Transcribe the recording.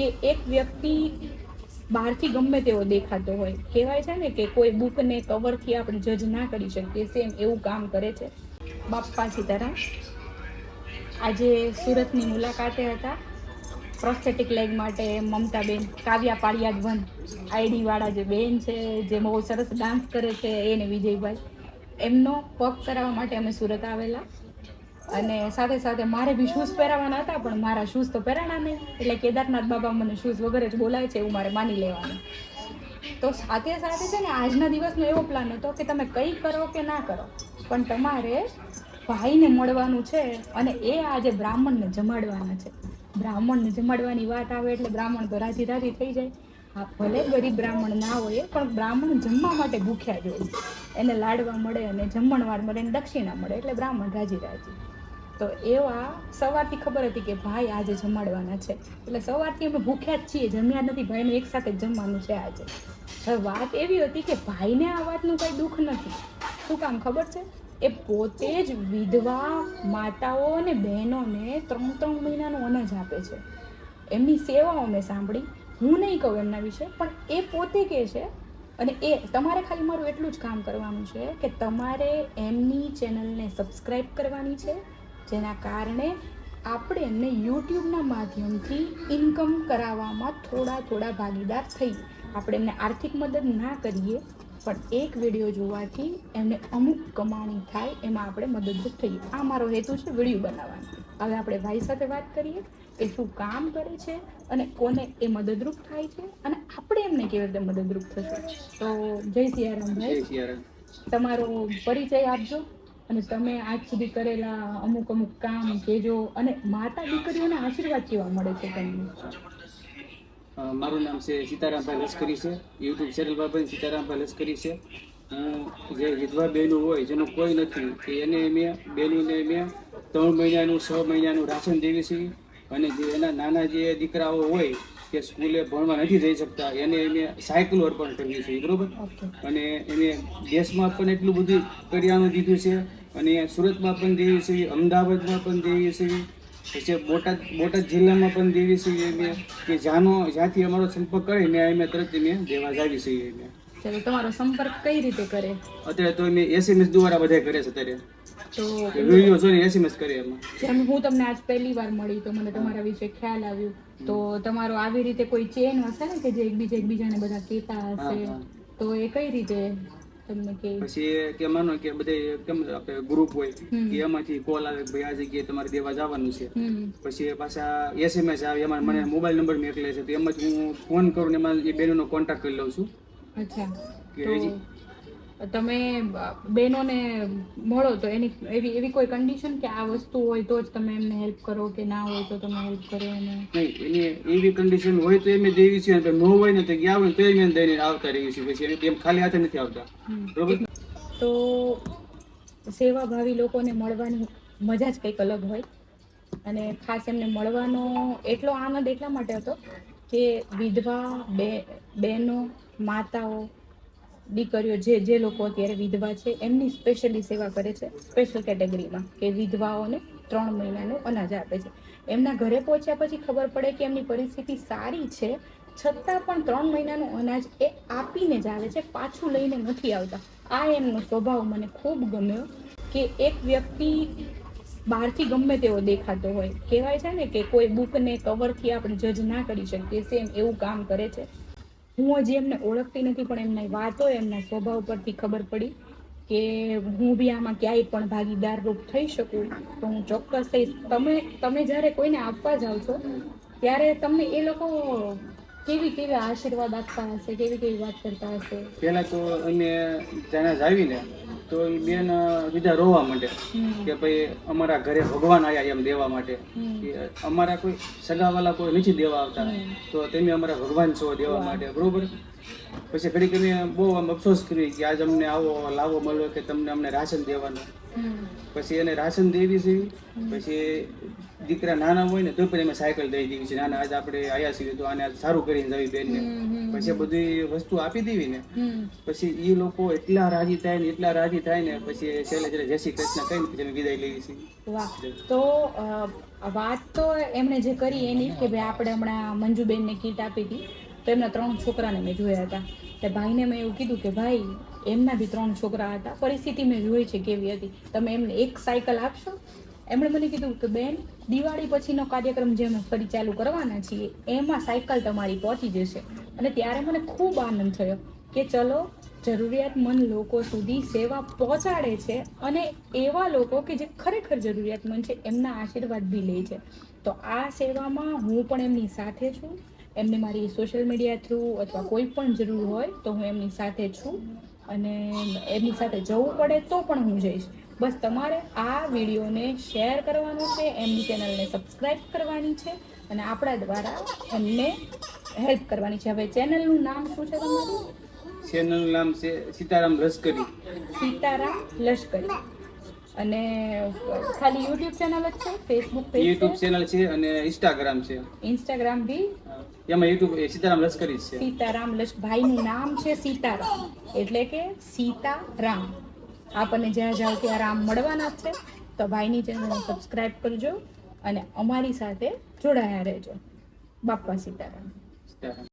કે એક વ્યક્તિ બહારથી ગમે તેવો દેખાતો હોય. કહેવાય છે ને કે કોઈ બુકને કવરથી આપણે જજ ના કરી શકીએ. સેમ એવું કામ કરે છે. બાપ્પા સીતારામ, આજે સુરતની મુલાકાતે હતા. પ્રોસ્થેટિક લેગ માટે મમતાબેન કાવ્યા પાળિયાદવન આઈડીવાળા જે બેન છે, જે બહુ સરસ ડાન્સ કરે છે, એને વિજયભાઈ. એમનો પગ કરાવવા માટે અમે સુરત આવેલા. અને સાથે સાથે મારે બી શૂઝ પહેરાવાના હતા, પણ મારા શૂઝ તો પહેરાણા નહીં. એટલે કેદારનાથ બાબા મને શૂઝ વગર જ બોલાય છે એવું મારે માની લેવાનું. તો સાથે સાથે છે ને આજના દિવસનો એવો પ્લાન હતો કે તમે કંઈ કરો કે ના કરો, પણ તમારે ભાઈને મળવાનું છે અને એ આજે બ્રાહ્મણને જમાડવાના છે. બ્રાહ્મણને જમાડવાની વાત આવે એટલે બ્રાહ્મણ તો રાજી રાજી થઈ જાય. હા, ભલે ગરીબ બ્રાહ્મણ ના હોય, પણ બ્રાહ્મણ જમવા માટે ભૂખ્યા જ હોય એને લાડવા મળે અને જમણવાર મળે અને દક્ષિણા મળે, એટલે બ્રાહ્મણ રાજી રાજી. તો એવા સવારથી ખબર હતી કે ભાઈ આજે જમાડવાના છે. એટલે સવારથી અમે ભૂખ્યા જ છીએ, જમ્યા નથી, ભાઈને એક સાથે જ જમવાનું છે આજે. હવે વાત એવી હતી કે ભાઈને આ વાતનું કંઈ દુઃખ નથી. શું કામ ખબર છે? એ પોતે જ વિધવા માતાઓ અને બહેનોને ત્રણ ત્રણ મહિનાનું અનાજ આપે છે. એમની સેવાઓ મેં સાંભળી. હું નહીં કહું એમના વિશે, પણ એ પોતે કહે છે અને એ તમારે ખાલી મારું એટલું જ કામ કરવાનું છે કે તમારે એમની ચેનલને સબસ્ક્રાઈબ કરવાની છે, જેના કારણે આપણે એમને યુટ્યુબના માધ્યમથી ઇન્કમ કરાવવામાં થોડા થોડા ભાગીદાર થઈએ આપણે એમને આર્થિક મદદ ના કરીએ, પણ એક વીડિયો જોવાથી એમને અમુક કમાણી થાય, એમાં આપણે મદદરૂપ થઈએ. આ મારો હેતુ છે વીડિયો બનાવવાનો. હવે આપણે ભાઈ સાથે વાત કરીએ. કે શું કામ કરે છે અને કોને એ મદદરૂપ થાય છે અને આપણે એમને કેવી રીતે મદદરૂપ થશે? તો જય સિયારામ ભાઈ. જય સિયારામ. તમારો પરિચય આપજો અને તમે આજ સુધી કરેલા અમુક અમુક કામ કેજો અને માતા દીકરીઓને આશીર્વાદ કેવા મળે છે તમને? મારું નામ છે સીતારામભાઈ લશ્કરી છે. યુટ્યુબ ચેનલ પર પણ સીતારામભાઈ લશ્કરી છે. હું જે વિધવા બહેનો હોય જેનું કોઈ નથી એને મેં બહેનોને મેં ત્રણ મહિનાનું છ મહિનાનું રાશન દેવી છે. અને જે એના નાના જે દીકરાઓ હોય કે સ્કૂલે ભણવા નથી જઈ શકતા એને એને સાયકલ અર્પણ કરવી છે બરોબર? અને એને દેશમાં પણ એટલું બધું કરિયાણું દીધું છે અને સુરતમાં પણ દેવી છે અમદાવાદમાં પણ દેવી છે પછી બોટાદ બોટાદ જિલ્લામાં પણ દેવી છે અમે કે જ્યાંનો જ્યાંથી અમારો સંપર્ક કરે ત્યાં અમે તરત અમે દેવા જાવી છીએ અમે ચાલો તમારો સંપર્ક કઈ રીતે કરે? અત્યારે તો અમે એસએમએસ દ્વારા બધા કરે છે અત્યારે. તો વીડિયો જોઈને એસએમએસ કરે એમાં. જેમ હું તમને આજ પહેલી વાર મળી તો મને તમારા વિશે ખ્યાલ આવ્યો. તો તમારો આવી રીતે કોઈ ચેન હશે ને કે જે એકબીજા એકબીજાને બધા કહેતા હશે. તો એ કઈ રીતે તમને કે પછી કે માનો કે બધે કેમ આપણે ગ્રુપ હોય કે એમાંથી કોલ આવે ભાઈ આ જગ્યાએ તમારે દેવા જવાનું છે. પછી પાછા એસએમએસ આવે એમાં મને મોબાઈલ નંબર મોકલે છે તો એમાં જ હું ફોન કરું ને એમાં એ બેનનો કોન્ટેક્ટ કરી લઉં છું. અચ્છા. તો તમે બહેનોને મળો તો એની એવી એવી કોઈ કન્ડિશન કે આ વસ્તુ હોય તો જ તમે એમને હેલ્પ કરો કે ના હોય તો તમે હેલ્પ કરો એને? નહીં એની એવી કન્ડિશન હોય તો એમ દેવી છે અને ન હોય ને તો ગયા હોય તો એમ દઈને આવતા રહી છે પછી. એમ ખાલી હાથે નથી આવતા. બરોબર? તો સેવાભાવી લોકોને મળવાની મજા જ કંઈક અલગ હોય. અને ખાસ એમને મળવાનો એટલો આનંદ એટલા માટે હતો કે વિધવા બે, બહેનો, માતાઓ, દીકરીઓ જે જે લોકો અત્યારે વિધવા છે, એમની સ્પેશિયલી સેવા કરે છે સ્પેશિયલ કેટેગરીમાં કે વિધવાઓને ત્રણ મહિનાનું અનાજ આપે છે. એમના ઘરે પહોંચ્યા પછી ખબર પડે કે એમની પરિસ્થિતિ સારી છે, છતાં પણ ત્રણ મહિનાનું અનાજ એ આપીને જ આવે છે, પાછું લઈને નથી આવતા. આ એમનો સ્વભાવ મને ખૂબ ગમ્યો કે એક વ્યક્તિ બહારથી ગમે તેવો દેખાતો હોય. કહેવાય છે ને કે કોઈ બુકને કવરથી આપણે જજ ના કરી શકીએ. સેમ એવું કામ કરે છે. હું હજી એમને ઓળખતી નથી, પણ એમની વાતો, એમના સ્વભાવ પરથી ખબર પડી કે હું બી આમાં ક્યાંય પણ ભાગીદાર રૂપ થઈ શકું. તો હું ચોક્કસ થઈશ. તમે તમે જ્યારે કોઈને આપવા જાઓ છો, ત્યારે તમને એ લોકો કેવી કેવી આશીર્વાદ આપતા હશે કેવી કેવી વાત કરતા હશે? પહેલા તો અમે ત્યાં આવીને તો એ બેન બીજા રોવા માંડે કે ભાઈ અમારા ઘરે ભગવાન આવ્યા એમ દેવા માટે. કે અમારા કોઈ સગાવાલા કોઈ નથી દેવા આવતા. તો તમે અમારા ભગવાન છો દેવા માટે બરોબર? પછી ઘડીક અમે બહુ આમ અફસોસ કર્યો કે આજ અમને આવો લાવો મળ્યો કે તમને અમને રાશન દેવાનું. પછી એને રાશન દેવી છે. પછી દીકરા નાના હોય ને તો પણ એમાં સાયકલ દઈ દેવી છે. નાના આજ આપણે આયા છીએ તો આને સારું કરીને જવી બેનને. પછી બધી વસ્તુ આપી દેવી ને. પછી એ લોકો એટલા રાજી થાય ને એટલા રાજી થાય ને પછી છેલ્લે છેલ્લે જય શ્રી કૃષ્ણ કહીને પછી અમે વિદાય લેવી છે. વાહ. તો વાત તો એમણે જે કરી એની કે ભાઈ આપણે હમણાં મંજુબેનને કીટ આપી હતી તો એમના ત્રણ છોકરાને મેં જોયા હતા. એટલે ભાઈને મેં એવું કીધું કે ભાઈ એમના બી ત્રણ છોકરા હતા. પરિસ્થિતિ મેં જોઈ છે કેવી હતી. તમે એમને એક સાયકલ આપશો? એમણે મને કીધું કે, બેન, દિવાળી પછીનો કાર્યક્રમ જે અમે ફરી ચાલુ કરવાના છીએ, એમાં સાયકલ તમારી પહોંચી જશે. અને ત્યારે મને ખૂબ આનંદ થયો કે, ચલો, જરૂરિયાતમંદ લોકો સુધી સેવા પહોંચાડે છે અને એવા લોકો કે જે ખરેખર જરૂરિયાતમંદ છે, એમના આશીર્વાદ બી લે છે. તો આ સેવામાં હું પણ એમની સાથે છું. એમને મારી સોશિયલ મીડિયા થ્રુ અથવા કોઈ પણ જરૂર હોય તો હું એમની સાથે છું. અને એમની સાથે જવું પડે તો પણ હું જઈશ. બસ તમારે આ વિડીયોને શેર કરવાનો છે એમની ચેનલને સબસ્ક્રાઈબ કરવાની છે અને આપણા દ્વારા એમને હેલ્પ કરવાની છે. હવે ચેનલનું નામ શું છે તમારું? ચેનલનું નામ છે સીતારામ લશ્કરી. સીતારામ લશ્કરી. અને ખાલી યુટ્યુબ ચેનલ જ છે? ફેસબુક પેજ યુટ્યુબ ચેનલ છે અને ઇન્સ્ટાગ્રામ છે. ઇન્સ્ટાગ્રામ બી? એમાં યુટ્યુબ સીતારામ લશ્કરી છે. સીતારામ લશ ભાઈનું નામ છે સીતારામ. એટલે કે સીતા રામ આપણને જ્યાં જાઓ ત્યાં રામ મળવાના છે. તો ભાઈની ચેનલને સબસ્ક્રાઈબ કરજો અને અમારી સાથે જોડાયા રહેજો. બાપા સીતારામ.